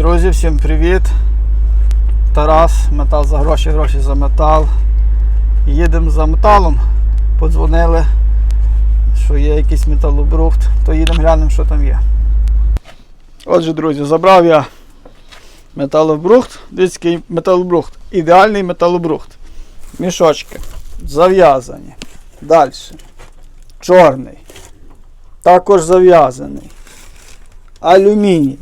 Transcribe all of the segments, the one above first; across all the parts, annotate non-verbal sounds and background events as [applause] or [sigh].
Друзі, всім привіт! Тарас, метал за гроші, гроші за метал. Їдемо за металом. Подзвонили, що є якийсь металобрухт, то їдемо глянемо, що там є. Отже, друзі, забрав я металобрухт, дивіться, металобрухт. Ідеальний металобрухт. Мішочки зав'язані. Далі. Чорний. Також зав'язаний. Алюміній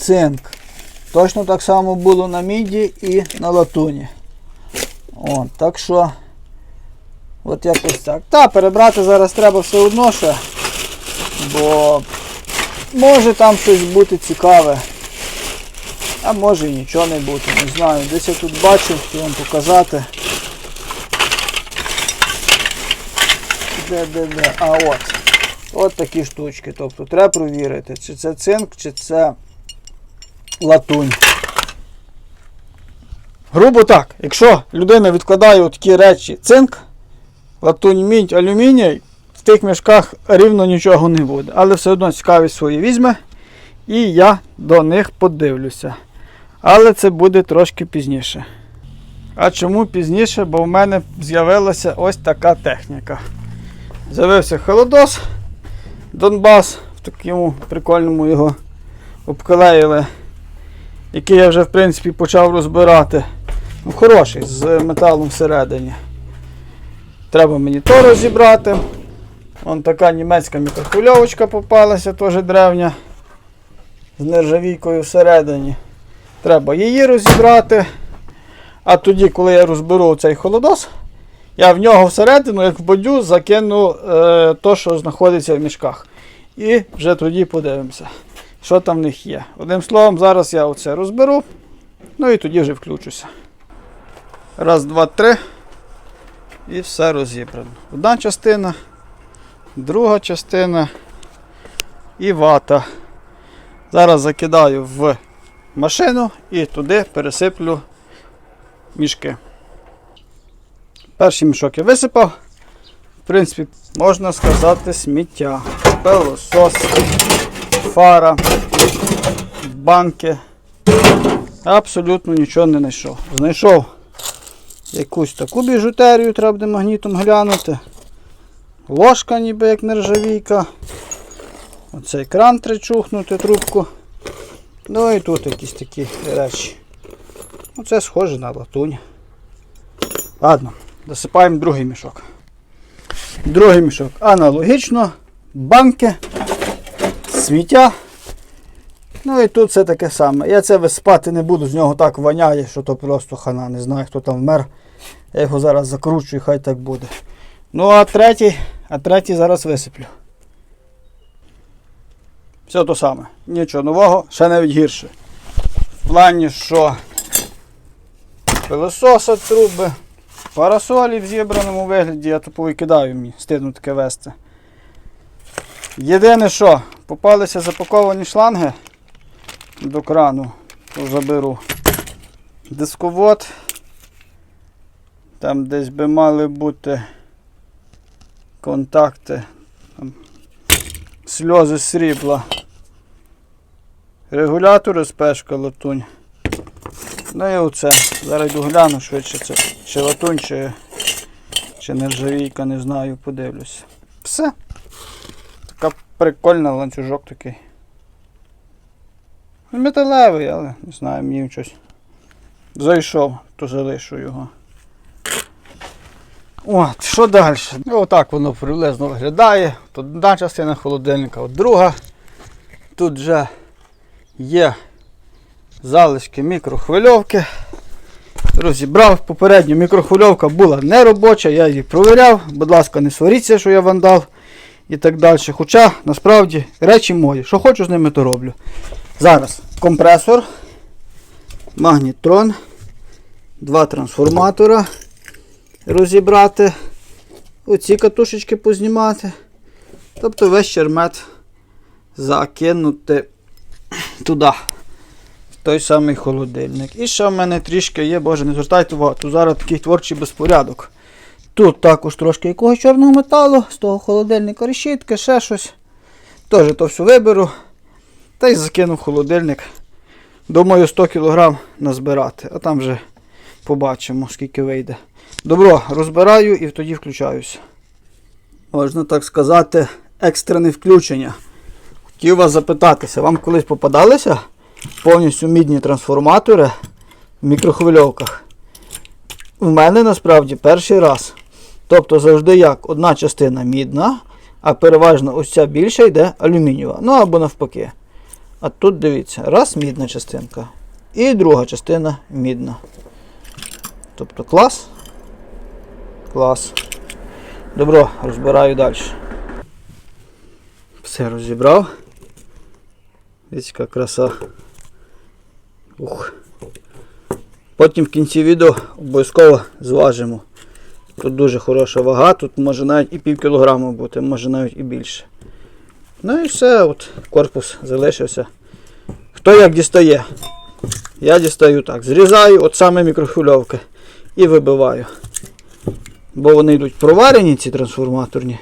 цинк. Точно так само було на міді і на латуні. О, так що, от якось так. Та, перебрати зараз треба все одно ще, бо може там щось бути цікаве. А може і нічого не бути, не знаю. Десь я тут бачив, хотів вам показати. Де, де, де? А от. От такі штучки. Тобто треба провірити, чи це цинк, чи це латунь. Грубо так, якщо людина відкладає такі речі цинк, латунь, мідь, алюміній, в тих мішках рівно нічого не буде. Але все одно цікавість свої візьме. І я до них подивлюся. Але це буде трошки пізніше. А чому пізніше? Бо в мене з'явилася ось така техніка. З'явився холодос Донбас, в такому прикольному його обклеїли який я вже в принципі почав розбирати. Ну, Хороший, з металом всередині. Треба мені то розібрати. Вон така німецька мікрохвильовочка попалася, теж древня. З нержавійкою всередині. Треба її розібрати. А тоді, коли я розберу цей холодос, я в нього всередину, як в бодю, закину е, то, що знаходиться в мішках. І вже тоді подивимося що там в них є. Одним словом, зараз я оце розберу, ну і тоді вже включуся. Раз, два, три. І все розібрано. Одна частина, друга частина і вата. Зараз закидаю в машину і туди пересиплю мішки. Перший мішок я висипав. В принципі, можна сказати, сміття. Пилосос фара, банки. Абсолютно нічого не знайшов. Знайшов якусь таку біжутерію, треба буде магнітом глянути. Ложка ніби як нержавійка. Оцей кран тричухнути, трубку. Ну і тут якісь такі речі. Оце схоже на латунь. Ладно, досипаємо другий мішок. Другий мішок. Аналогічно, банки сміття. Ну і тут все таке саме. Я це висипати не буду, з нього так воняє, що то просто хана. Не знаю, хто там вмер. Я його зараз закручую, хай так буде. Ну а третій, а третій зараз висиплю. Все то саме. Нічого нового, ще навіть гірше. В плані, що пилососа труби, парасолі в зібраному вигляді, я то повикидаю мені, стидно таке вести. Єдине що, попалися запаковані шланги до крану, то заберу дисковод. Там десь би мали бути контакти, там, сльози срібла, регулятори спешка латунь. Ну і оце. Зараз йду гляну швидше це. Чи латунь, чи, чи нержавійка, не знаю, подивлюся. Все. Така прикольна ланцюжок такий. Металевий, але не знаю, мені щось зайшов, то залишу його. От, що далі? Ну, отак воно приблизно виглядає. Тут одна частина холодильника, от друга. Тут вже є залишки мікрохвильовки. Розібрав. Попередньо мікрохвильовка була не робоча, я її провіряв. Будь ласка, не сваріться, що я вандал і так далі. Хоча насправді речі мої. Що хочу з ними, то роблю. Зараз компресор, магнітрон, два трансформатора розібрати, оці катушечки познімати. Тобто весь чермет закинути туди, той самий холодильник. І ще в мене трішки є, боже, не звертайте увагу, тут зараз такий творчий безпорядок. Тут також трошки якогось чорного металу, з того холодильника решітки, ще щось. Теж то все виберу. Та й закинув в холодильник. Думаю, 100 кг назбирати, а там вже побачимо, скільки вийде. Добро, розбираю і тоді включаюся. Можна так сказати, екстрене включення. Хотів вас запитатися, вам колись попадалися повністю мідні трансформатори в мікрохвильовках? У мене насправді перший раз. Тобто завжди як одна частина мідна, а переважно ось ця більша йде алюмінієва. Ну або навпаки. А тут дивіться, раз мідна частинка. І друга частина мідна. Тобто клас. Клас. Добро, розбираю далі. Все розібрав. Дивіться, яка краса. Ух. Потім в кінці відео обов'язково зважимо. Тут дуже хороша вага, тут може навіть і пів кілограма бути, може навіть і більше. Ну і все, от корпус залишився. Хто як дістає? Я дістаю так. Зрізаю от саме мікрохвильовки і вибиваю. Бо вони йдуть проварені, ці трансформаторні.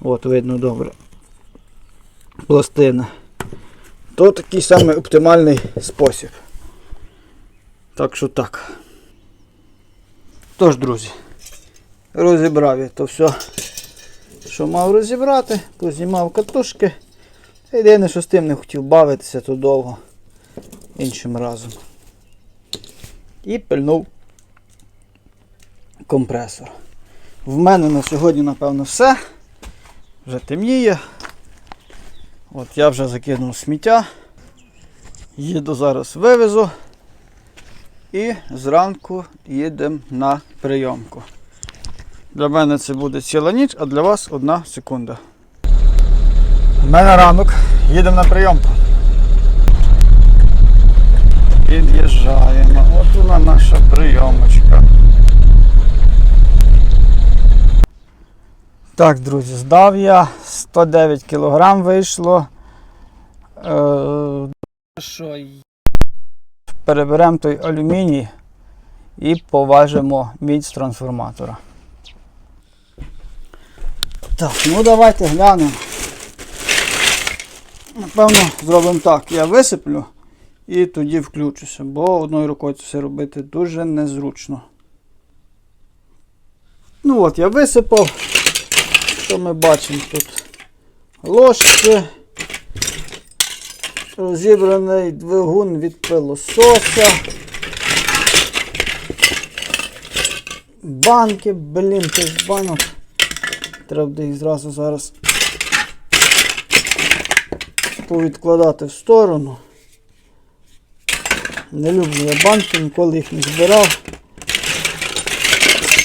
От, видно добре. Пластина. То такий самий оптимальний спосіб. Так що так. Тож, друзі, розібрав я то все, що мав розібрати, познімав катушки. Єдине, що з тим не хотів бавитися, то довго іншим разом. І пильнув компресор. В мене на сьогодні, напевно, все. Вже темніє. От я вже закинув сміття. Їду зараз вивезу. І зранку їдемо на прийомку. Для мене це буде ціла ніч, а для вас одна секунда. У мене ранок, їдемо на прийомку. Під'їжджаємо. От вона наша прийомочка. Так, друзі, здав я 109 кг вийшло. Е, що переберемо той алюміній і поважимо мідь з трансформатора. Так, ну давайте глянемо. Напевно, зробимо так. Я висиплю і тоді включуся, бо одною рукою це все робити дуже незручно. Ну от, я висипав. Що ми бачимо тут? Ложки. Розібраний двигун від пилососа. Банки, блін, тих банок. Треба буде їх зразу зараз повідкладати в сторону. Не люблю я банки, ніколи їх не збирав.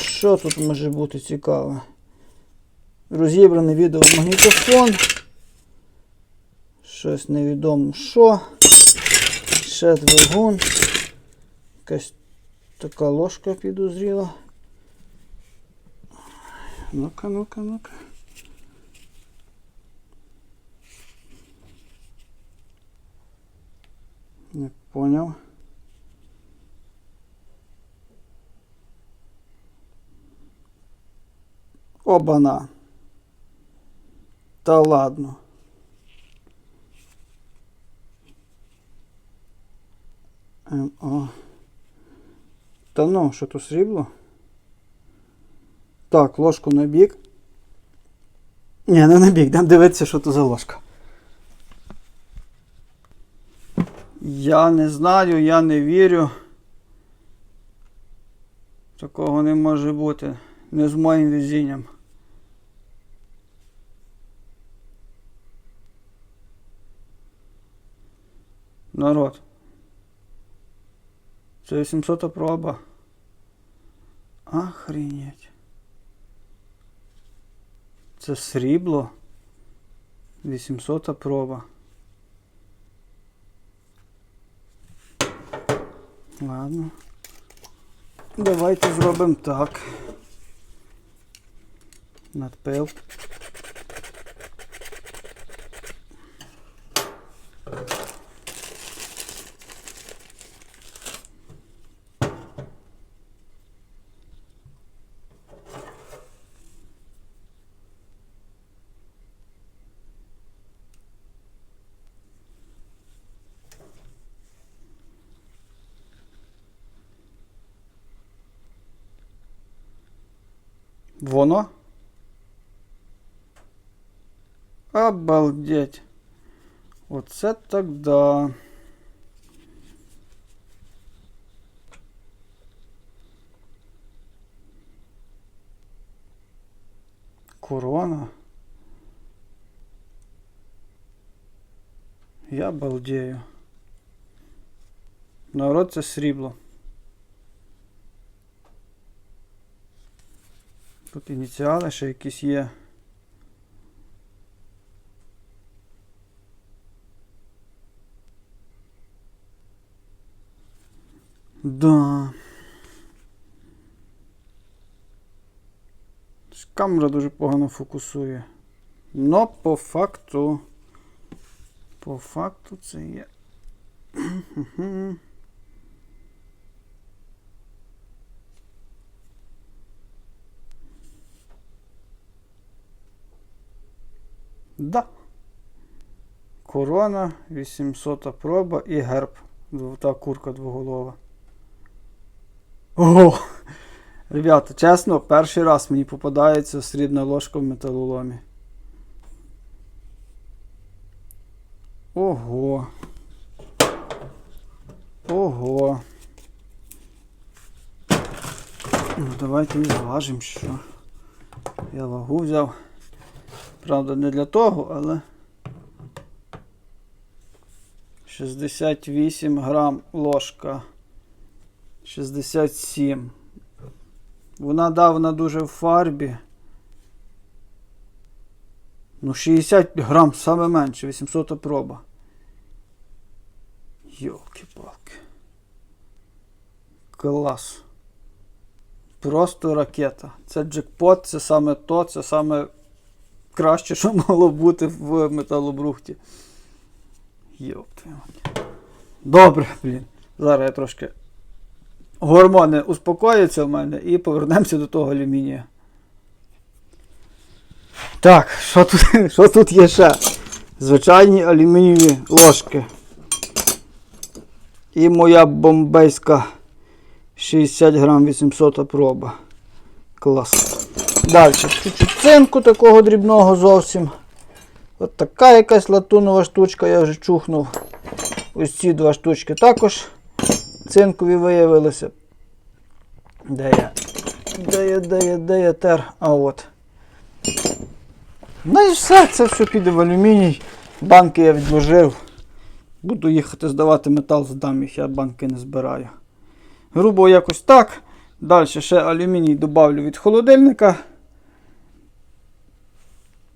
Що тут може бути цікаве? Розібраний відеомагнітофон. Щось невідомо що. Ще двигун. Якась така ложка підозріла. Ну-ка, ну-ка, ну-ка. Не поняв. Обана. Та ладно. Ем. Та ну, що то срібло? Так, ложку на бік. Ні, не на бік, дам дивитися, що то за ложка. Я не знаю, я не вірю. Такого не може бути. Не з моїм везінням. Народ. Це 800 проба. Охренеть. Це срібло. 800 проба. Ладно. Давайте зробимо так. Надпил. Воно? Обалдеть. Оце так да. Корона. Я балдею. Народ це срібло. Тут ініціали ще якісь є. Да. Камера дуже погано фокусує. Но по факту. По факту це є. [clears throat] Да. Корона, 800 проба і герб. Та курка двоголова. Ого! Ребята, чесно, перший раз мені попадається срібна ложка в металоломі. Ого. Ого. Ну, давайте і зважимо, що. Я вагу взяв. Правда, не для того, але 68 грам ложка. 67. Вона да, вона дуже в фарбі. Ну, 60 грам саме менше, 800 проба. Йолки-палки. Клас. Просто ракета. Це джекпот, це саме то, це саме краще, що могло бути в металобрухті. Йоп. Добре, блін. Зараз я трошки. Гормони успокояться в мене і повернемося до того алюмінія. Так, що тут, [laughs] що тут є ще? Звичайні алюмінієві ложки. І моя бомбейська 60 грам 800 проба. Клас. Далі. Чуть-чуть цинку такого дрібного зовсім. От така якась латунова штучка, я вже чухнув. Ось ці два штучки також цинкові виявилися. Де я? Де я, де я, де я тер? А от. Ну і все, це все піде в алюміній. Банки я відложив. Буду їхати здавати метал, здам їх, я банки не збираю. Грубо якось так. Далі ще алюміній додавлю від холодильника.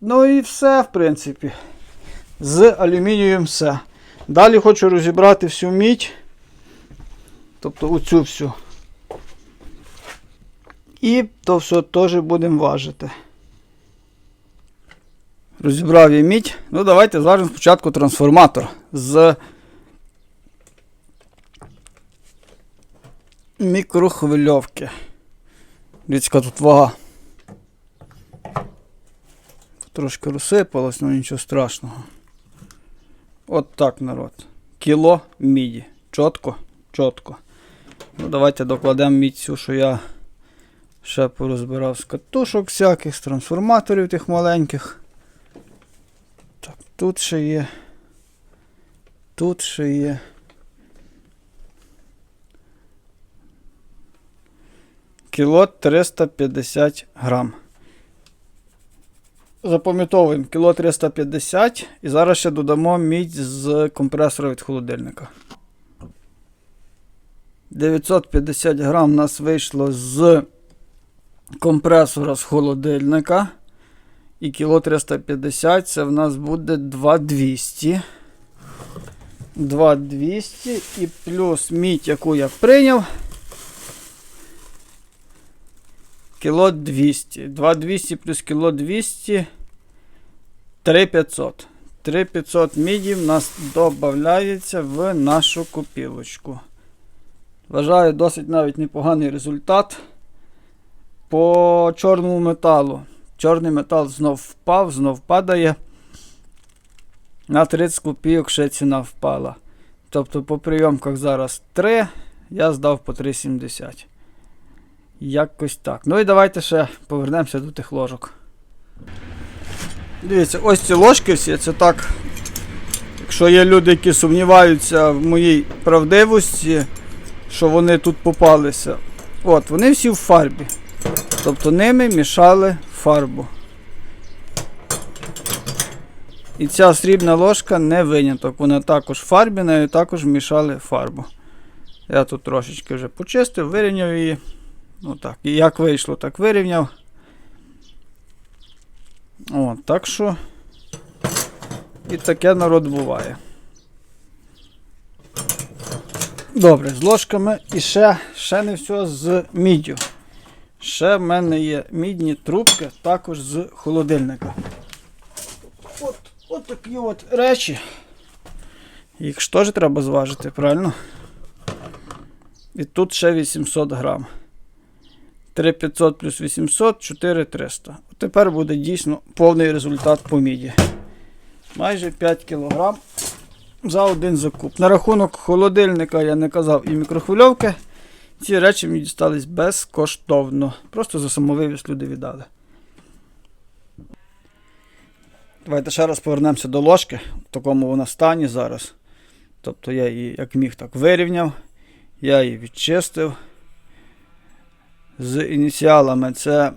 Ну і все, в принципі. З алюмінієм все. Далі хочу розібрати всю мідь. Тобто оцю всю. І то все теж будемо важити. Розібрав я мідь. Ну, давайте зважимо спочатку трансформатор з мікрохвильовки. Дивіться, тут вага. Трошки розсипалось, але нічого страшного. От так, народ. Кіло міді. Чітко, чітко. Ну, давайте докладемо мідь цю, що я ще порозбирав з катушок всяких, з трансформаторів тих маленьких. Так, тут ще є. Тут ще є. Кіло 350 грам. Запам'ятовуємо кіло 350 і зараз ще додамо мідь з компресора від холодильника. 950 грам у нас вийшло з компресора з холодильника. І кіло 350 це в нас буде 2200. 2200 і плюс мідь, яку я прийняв. Кіло 200. 2200 плюс кіло 200. 3500. 3500 міді в нас додається в нашу копілочку. Вважаю, досить навіть непоганий результат. По чорному металу. Чорний метал знов впав, знов падає. На 30 копійок ще ціна впала. Тобто по прийомках зараз 3, я здав по 3,70. Якось так. Ну і давайте ще повернемося до тих ложок. Дивіться, ось ці ложки всі, це так. Якщо є люди, які сумніваються в моїй правдивості, що вони тут попалися. От, вони всі в фарбі. Тобто ними мішали фарбу. І ця срібна ложка не виняток. Вона також в фарбі, нею також мішали фарбу. Я тут трошечки вже почистив, вирівняв її. Ну так. І як вийшло, так вирівняв. От, так що. І таке народ буває. Добре, з ложками і ще, ще не все з міддю. Ще в мене є мідні трубки, також з холодильника. От, от такі от речі. Їх ж теж треба зважити, правильно? І тут ще 800 грам. 3500 плюс 800, 4300. Тепер буде дійсно повний результат по міді. Майже 5 кг за один закуп. На рахунок холодильника я не казав і мікрохвильовки. Ці речі мені дістались безкоштовно. Просто за самовивіз люди віддали. Давайте ще раз повернемося до ложки. В такому вона стані зараз. Тобто я її як міг так вирівняв. Я її відчистив. З ініціалами це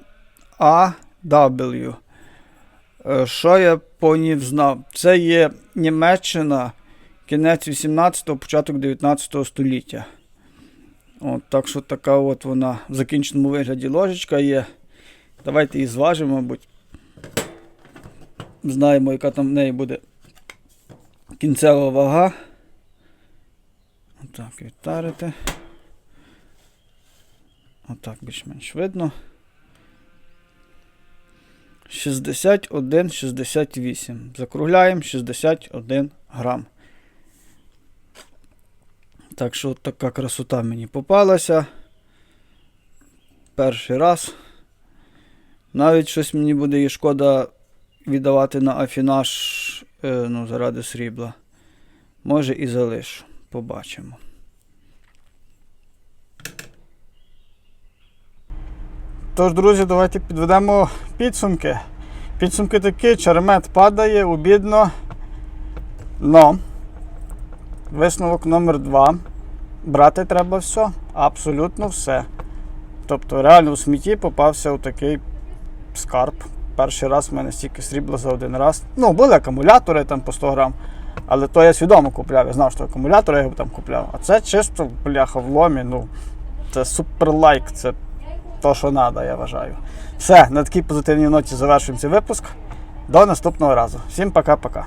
AW. Е, Що я по ній знав? Це є Німеччина, кінець 18-го, початок 19 століття. От, так що така от вона в закінченому вигляді ложечка є. Давайте її зважимо, мабуть. Знаємо, яка там в неї буде кінцева вага. Отак, відтарити. Отак більш-менш видно. 61,68. Закругляємо 61 грам. Так що така красота мені попалася. Перший раз. Навіть щось мені буде її шкода віддавати на афінаж е, ну, заради срібла. Може і залишу. Побачимо. Тож, друзі, давайте підведемо підсумки. Підсумки такі, черемет падає, обідно. Но висновок номер два. Брати треба все, абсолютно все. Тобто, реально у смітті попався у такий скарб. Перший раз в мене стільки срібла за один раз. Ну, були акумулятори там по 100 грам. Але то я свідомо купляв. Я знав, що акумулятори я його там купляв. А це чисто бляха в ломі. Ну, це супер лайк. Це то, що треба, я вважаю. Все, на такій позитивній ноті завершуємо цей випуск. До наступного разу. Всім пока-пока.